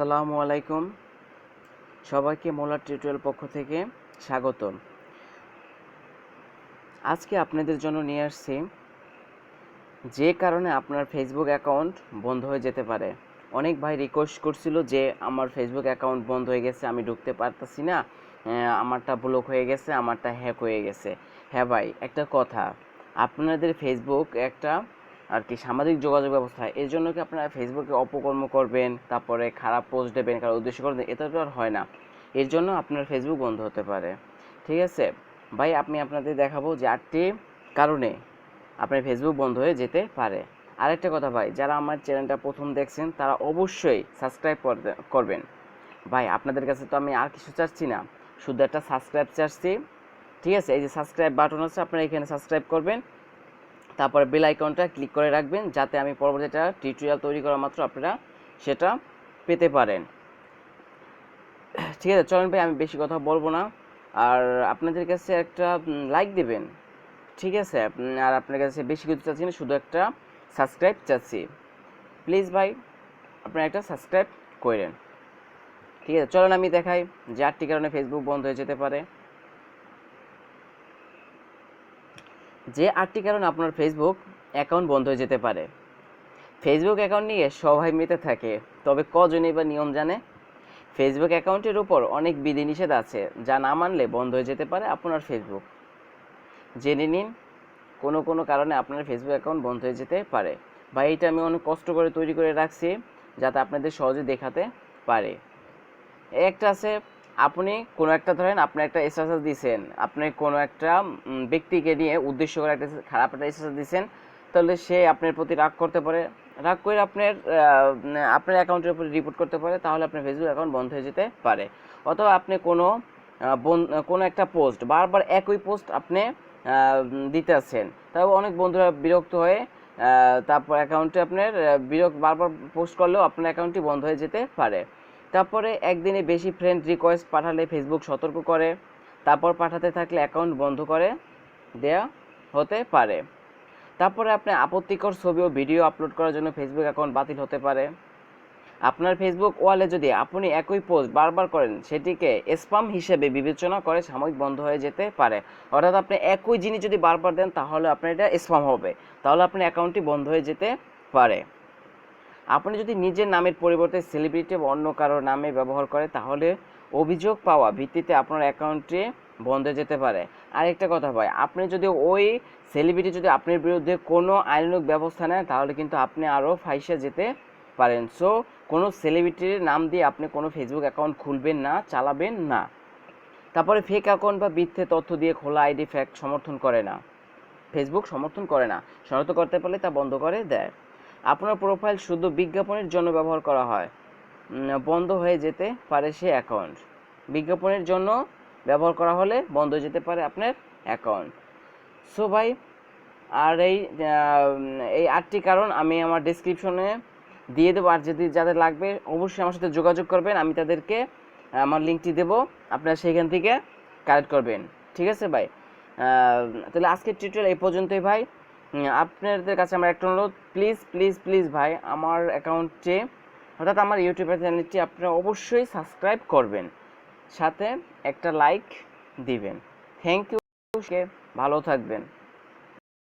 আসসালামু আলাইকুম। সবাইকে মোলার টিউটোরিয়াল পক্ষ থেকে স্বাগত আজকে আপনাদের জন্য নিয়ে আসছি, যে কারণে আপনার ফেসবুক অ্যাকাউন্ট বন্ধ হয়ে যেতে পারে। অনেক ভাই রিকোয়েস্ট করছিল যে আমার ফেসবুক অ্যাকাউন্ট বন্ধ হয়ে গেছে, আমি ঢুকতে পারতাছি না আমারটা ব্লক হয়ে গেছে, আমারটা হ্যাক হয়ে গেছে। হ্যাঁ ভাই, একটা কথা, আপনাদের ফেসবুক একটা আর কি সামাজিক যোগাযোগ ব্যবস্থা, এর জন্য কি আপনারা ফেসবুকে অপকর্ম করবেন, তারপরে খারাপ পোস্ট দেবেন, কারও উদ্দেশ্য করবেন, এটা তো আর হয় না। এর জন্য আপনার ফেসবুক বন্ধ হতে পারে। ঠিক আছে? ভাই, আমি আপনাদের দেখাবো যে আটটি কারণে আপনার ফেসবুক বন্ধ হয়ে যেতে পারে। আরেকটা কথা ভাই, যারা আমার চ্যানেলটা প্রথম দেখছেন, তারা অবশ্যই সাবস্ক্রাইব করবেন। ভাই, আপনাদের কাছে তো আমি আর কিছু চাচ্ছি না, শুধু একটা সাবস্ক্রাইব চাচ্ছি। ঠিক আছে? এই যে সাবস্ক্রাইব বাটন আছে, আপনারা এখানে সাবস্ক্রাইব করবেন। তারপরে বেল আইকনটা ক্লিক করে রাখবেন যাতে আমি পরবর্তীটা টিউটোরিয়াল তৈরি করা মাত্র আপনারা সেটা পেতে পারেন। ঠিক আছে, চলেন ভাই, আমি বেশি কথা বলব না। আর আপনাদের কাছে একটা লাইক দিবেন। ঠিক আছে, আর আপনার কাছে বেশি কিছু চাচ্ছি না, শুধু একটা সাবস্ক্রাইব চাচ্ছি। প্লিজ ভাই, আপনারা একটা সাবস্ক্রাইব করেন। ঠিক আছে, চলেন আমি দেখাই যে আটটি কারণে ফেসবুক বন্ধ হয়ে যেতে পারে। যে আটটি কারণে আপনার ফেসবুক অ্যাকাউন্ট বন্ধ হয়ে যেতে পারে। ফেসবুক অ্যাকাউন্ট নিয়ে সবাই মেতে থাকে, তবে কজনই বা নিয়ম জানে? ফেসবুক অ্যাকাউন্টের উপর অনেক বিধিনিষেধ আছে, যা না মানলে বন্ধ হয়ে যেতে পারে আপনার ফেসবুক জেনে নিন, কোনো কোনো কারণে আপনার ফেসবুক অ্যাকাউন্ট বন্ধ হয়ে যেতে পারে, বা এইটা আমি অনেক কষ্ট করে তৈরি করে রাখছি, যাতে আপনাদের সহজে দেখাতে পারে। একটা আছে আপনি কোনো একটা ধরেন, আপনি একটা স্ট্যাটাস দিয়েছেন আপনি কোনো একটা ব্যক্তিকে নিয়ে উদ্দেশ্য করে একটা খারাপ একটা স্ট্যাটাস দিয়েছেন তাহলে সে আপনার প্রতি রাগ করতে পারে। রাগ করে আপনার আপনার অ্যাকাউন্টের উপরে রিপোর্ট করতে পারে, তাহলে আপনার ফেসবুক অ্যাকাউন্ট বন্ধ হয়ে যেতে পারে। অথবা আপনি কোনো কোনো একটা পোস্ট বারবার একই পোস্ট আপনি দিতে আছেন তারপর অনেক বন্ধুরা বিরক্ত হয়ে তারপর অ্যাকাউন্টে আপনার বিরক্ত, বারবার পোস্ট করলেও আপনার অ্যাকাউন্টটি বন্ধ হয়ে যেতে পারে। তারপরে একদিনে বেশি ফ্রেন্ড রিকোয়েস্ট পাঠালে ফেসবুক সতর্ক করে, তারপর পাঠাতে থাকলে অ্যাকাউন্ট বন্ধ করে, দেয়া হতে পারে। তারপরে আপনি আপত্তিকর ছবি ও ভিডিও আপলোড করার জন্য ফেসবুক অ্যাকাউন্ট বাতিল হতে পারে। আপনার ফেসবুক ওয়ালে যদি আপনি একই পোস্ট বারবার করেন, সেটিকে স্পাম হিসেবে বিবেচনা করে সাময়িক বন্ধ হয়ে যেতে পারে। অর্থাৎ আপনি একই জিনিস যদি বারবার দেন, তাহলে আপনার এটা স্পাম হবে। তাহলে আপনার অ্যাকাউন্টটি বন্ধ হয়ে যেতে পারে। আপনি যদি নিজের নামের পরিবর্তে সেলিব্রিটি বা অন্য কারও নামে ব্যবহার করে, তাহলে অভিযোগ পাওয়া ভিত্তিতে আপনার অ্যাকাউন্টটি বন্ধ যেতে পারে। আরেকটা কথা ভাই, আপনি যদি ওই সেলিব্রিটি যদি আপনার বিরুদ্ধে কোনো আইনানুগ ব্যবস্থা নেয় তাহলে কিন্তু আপনি আরও ফাইসে যেতে পারেন। সো কোনো সেলিব্রিটির নাম দিয়ে আপনি কোনো ফেসবুক অ্যাকাউন্ট খুলবেন না, চালাবেন না। তারপরে ফেক অ্যাকাউন্ট বা মিথ্যে তথ্য দিয়ে খোলা আইডি ফ্যাক্ট সমর্থন করে না। ফেসবুক সমর্থন করে না। শনাক্ত করতে পারলে তা বন্ধ করে দেয়। আপনার প্রোফাইল শুধু বিজ্ঞাপনের জন্য ব্যবহার করা হয়। বন্ধ হয়ে যেতে পারে সে অ্যাকাউন্ট বিজ্ঞাপনের জন্য ব্যবহার করা হলে বন্ধ হয়ে যেতে পারে আপনার অ্যাকাউন্ট সো ভাই, আর এই এই আটটি কারণ আমি আমার ডিসক্রিপশনে দিয়ে দেবো। আর যদি যাদের লাগবে, অবশ্যই আমার সাথে যোগাযোগ করবেন। আমি তাদেরকে, আমার লিঙ্কটি দেবো। আপনারা সেইখান থেকে কালেক্ট করবেন। ঠিক আছে ভাই? তাহলে আজকের টিউটোরিয়াল এই পর্যন্তই ভাই। আপনাদের কাছে আমার একটা অনুরোধ। প্লিজ প্লিজ প্লিজ ভাই, আমার অ্যাকাউন্টে অর্থাৎ আমার ইউটিউবের চ্যানেলটি আপনারা অবশ্যই সাবস্ক্রাইব করবেন। সাথে একটা লাইক দিবেন। থ্যাংক ইউ ভালো থাকবেন।